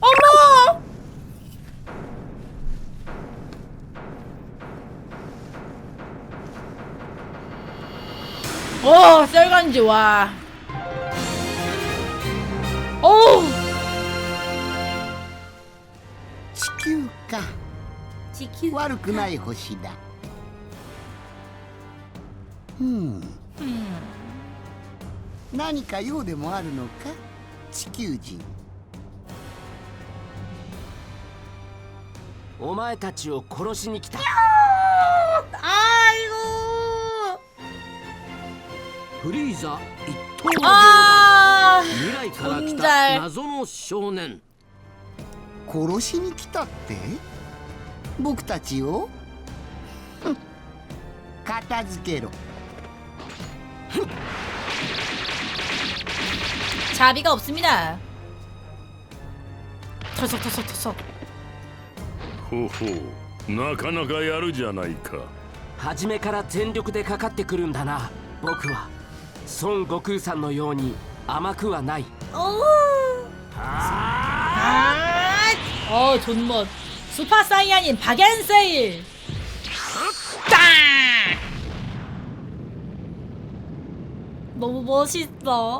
어머! 오, 쌀간지 와. 어우, 地球か 지키. 悪くない星だうん何か用でもあるのか 地球人。お前たちを殺しに来た。フリーザ一刀のあ未来から来た謎の少年。殺しに来たって？僕たちを？片付けろ。 자비가 없습니다. 털썩털썩털썩. ほほうなかなかやるじゃないか初めから全力でかかってくるんだな僕は孫悟空さんのように甘くはない 아, 어 존멋. 수파 사이아닌 박앤세일. 땅. 너무 멋있어.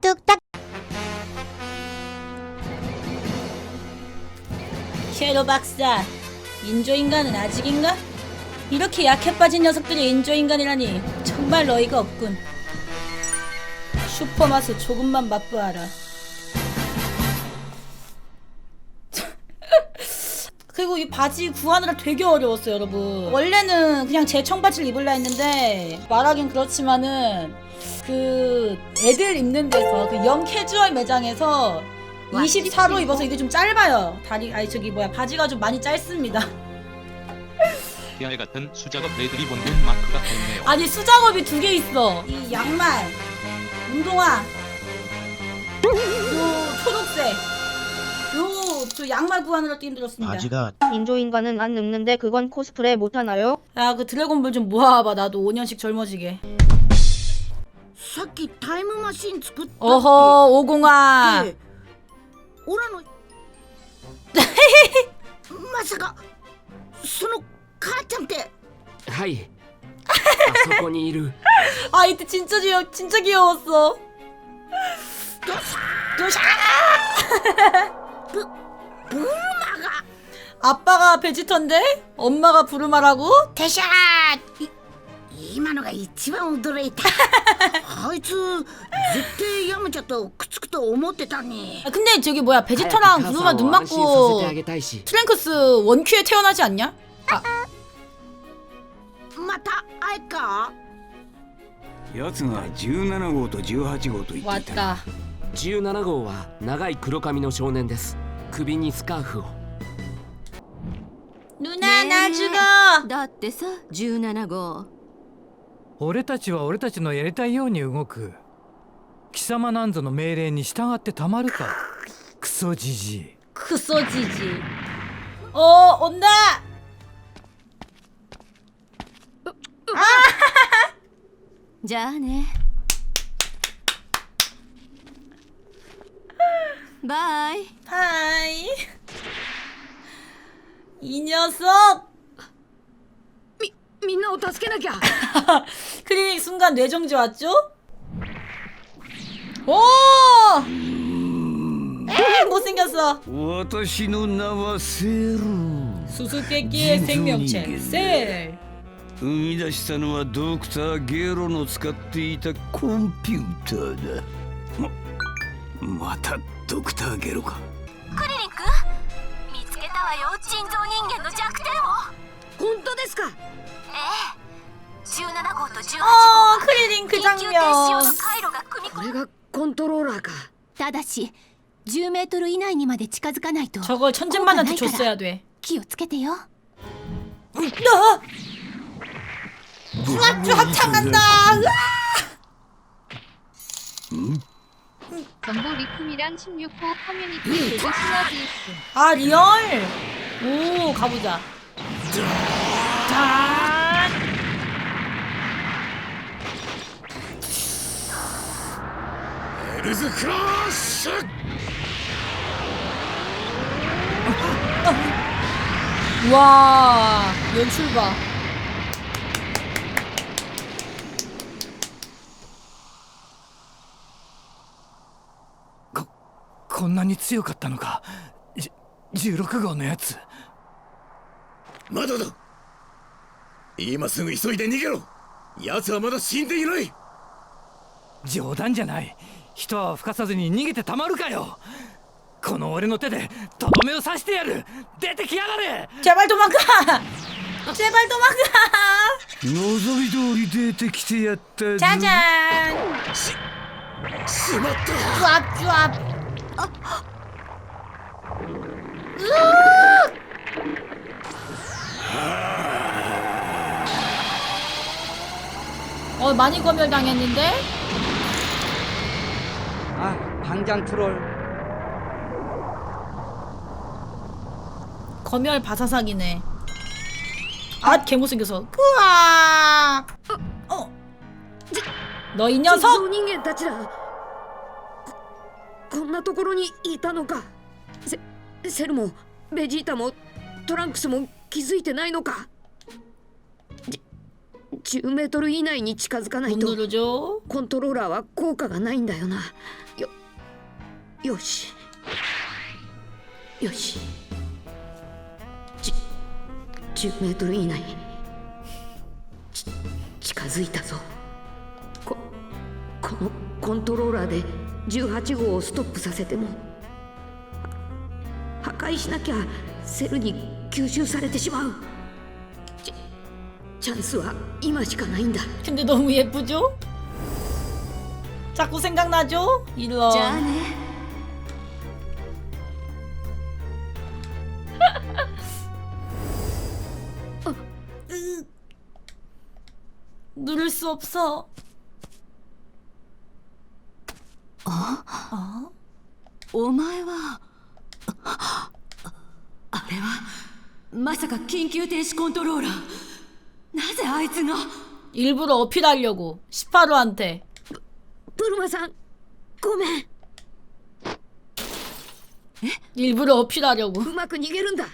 뚝딱. 쉐로 박사 인조인간은 아직인가? 이렇게 약해 빠진 녀석들이 인조인간이라니 정말 어이가 없군. 슈퍼맛을 조금만 맛보아라 그리고 이 바지 구하느라 되게 어려웠어요, 여러분. 원래는 그냥 제 청바지를 입을라 했는데 말하긴 그렇지만은 그 애들 입는 데서 그 영 캐주얼 매장에서 24로 입어서 이게 좀 짧아요. 다리 아니 저기 뭐야 바지가 좀 많이 짧습니다. 깨알 같은 수작업 애들이 본분 마크가 보이네요. 아니 수작업이 두 개 있어. 이 양말, 운동화, 요 초록색, 요 저 양말 구하느라 뛰어들었습니다. 바지가 인조인간은 안 늙는데 그건 코스프레 못하나요? 야 그 드래곤볼 좀 모아봐 나도 5년씩 젊어지게 さっきタイムマシン作ったって 어허 오공아 ええオラのまさかその母ちゃんってはいあそこにいる 아 이때 진짜 귀여 진짜 귀여웠어 도샤 ブルマが 아빠가 베지터인데 엄마가 부르마라고 テシャーい今のが一番驚いたあいつ絶対ヤムチャとくっつくと思ってたに 아, 근데 저기 뭐야 早く 베지터랑 母 부르마 さん 눈 を安心させてあ 맞고 げたいし 트랭크스 원큐에 태어나지 않냐? またあいか奴が17号と18号と言っていたな 왔다 17号は長い黒髪の少年です 首にスカーフを。ルナ75だってさ17号俺たちは俺たちのやりたいように動く。貴様なんぞの命令に従ってたまるか。クソじじい。クソじじい。おお女じゃあね。 バイ 하이 이 녀석 みんなを助けなきゃ 클리닉 순간 뇌정지 왔죠? 오! 에이 못생겼어 私の名はセール 수수께끼의 생명체 셀 生み出したのはドクターゲロの使っていたコンピューターだ ままたドクターゲロかクリニック見つけたわよ人造人間の弱点を本当ですかええ17号と18号 어 클리닉 그 緊急停止用の 장면 回路が組み込まこれがコントローラーかただし 10メートル以内にまで近づかないと 저걸 천진만한테 줬어야 돼. 気をつけてよ 너! 쭈압쭈 합창한다! 으아! 전부 리품이랑 16호 커뮤니티 모두 시너지 있음. 아 리얼? 오 가보자. 짠! 와 연출 봐. こんなに強かったのか。16号のやつ。まだだ今すぐ急いで逃げろ。奴はまだ死んでいない。冗談じゃない。人は吹かさずに逃げてたまるかよ。この俺の手でとどめを刺してやる。出てきやがれ。ジャバイトマカジャバイトマカ望み通り出てきてやったじゃじゃんししまった。ふわっふわ 어 많이 검열당했는데? 아 당장 트롤 검열 바사삭이네. 아 개못생겨서. 으아! 어. 너 이 녀석! 人間たちだ こんなところにいたのか。セセルもベジータもトランクスも気づいてないのか。10メートル以内に近づかないと。コントローラーは効果がないんだよな。よよし。よし。10メートル以内。近づいたぞ。ここのコントローラーで18号をストップさせても破壊しなきゃセルに吸収されてしまうチチャンスは今しかないんだ 근데 너무 예쁘죠? 자꾸 생각나죠? 이런. じゃあね 누를 수 없어. お前はあれはまさか緊急停止コントローラーなぜあいつが 일부러 어필하려고. 시파루한테. ブルマさんごめん 일부러 어필하려고. うまく逃げるんだ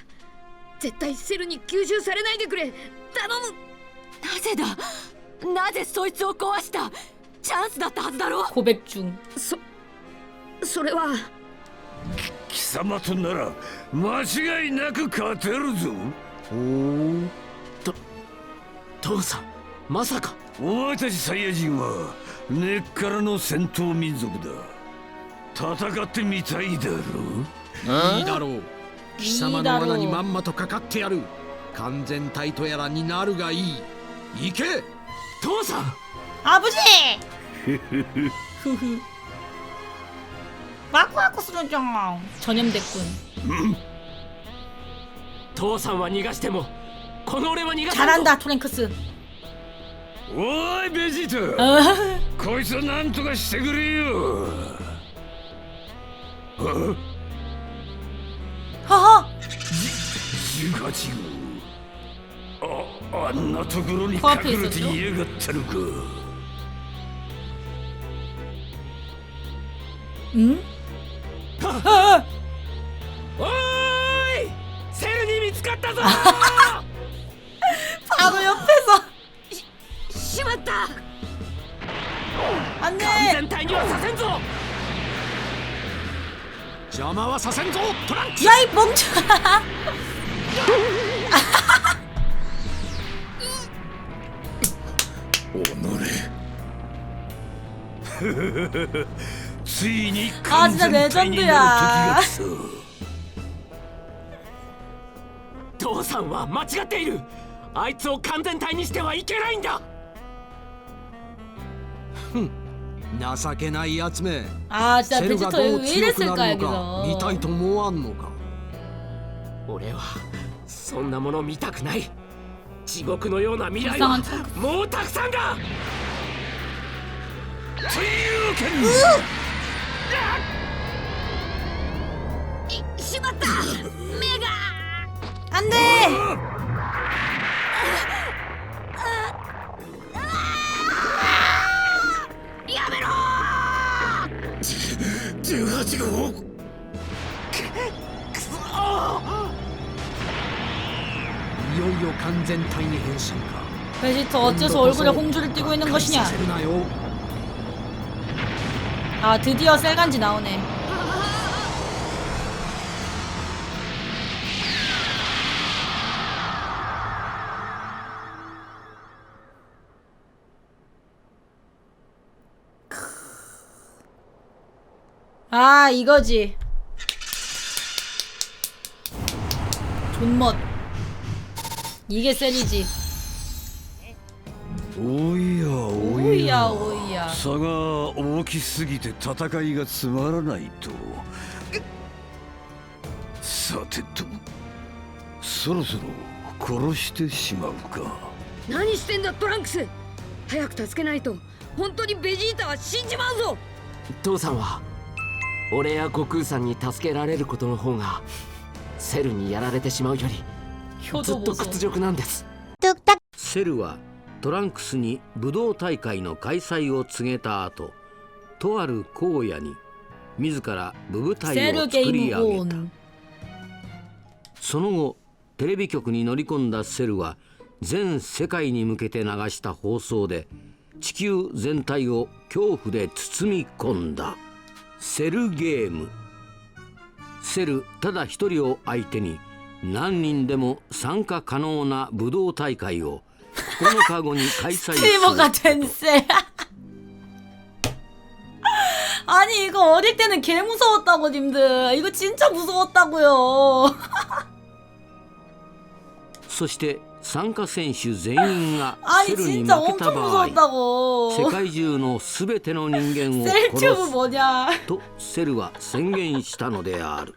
絶対セルに吸収されないでくれ頼むなぜだなぜそいつを壊したチャンスだったはずだろ 고백 중. そ それは。貴様となら間違いなく勝てるぞ。おお父さんまさか。お前たちサイヤ人は根っからの戦闘民族だ。戦ってみたいだろう。いいだろう。貴様の罠にまんまとかかってやる。完全体とやらになるがいい。行け！父さん。あぶじふふふ。 와꾸와꾸 쓰러져. 전염됐군. 父さんは逃がしてもこの俺は逃がさんぞ 잘한다 토랭크스. おいベジータ 어? こいつは何とかしてくれよあ 허허. 18号ああんなところにコアペ隠れースでしょていやがったのか 응? おーいセルに見つかったぞ 바로 옆에서. しまった 안돼. 全体にはさせんぞ邪魔はさせんぞトランクス 야 이 멍청아. おのれ ついに完全体になる時が来た 父さんは間違っている。あいつを完全体にしてはいけないんだ。ふん。情けないやつめ。あーじゃあちょっとウイルなかやけ見たいと思わんのか。俺はそんなもの見たくない。地獄のような未来はもうたくさんだ。というわけに しまった目が 안돼 やめろ18号いよいよ完全体に変身か 베지터 어째서 얼굴에 홍주를 띠고 있는 感じ 것이냐 させるなよ 아 드디어 셀간지 나오네. 아 이거지. 존멋. 이게 셀이지 おやおやおや。おや。差が大きすぎて戦いがつまらないと。さてとそろそろ殺してしまうか。何してんだトランクス。早く助けないと。本当にベジータは死んじまうぞ。父さんは俺や悟空さんに助けられることの方がセルにやられてしまうよりずっと屈辱なんです。セルはトランクスに武道大会の開催を告げた後とある荒野に自ら武舞台を作り上げた。その後テレビ局に乗り込んだセルは全世界に向けて流した放送で地球全体を恐怖で包み込んだ。セルゲーム。セルただ一人を相手に何人でも参加可能な武道大会を9日後に開催する 스트리머가 된 셀. 아니 이거 어릴 때는 개 무서웠다고 님들 이거 진짜 무서웠다고요 そして参加選手全員が 아니 セルに 진짜 負けた 엄청 場合 무서웠다고 世界中の全ての人間を 셀 殺 튜브 す 뭐냐 とセルは宣言したのである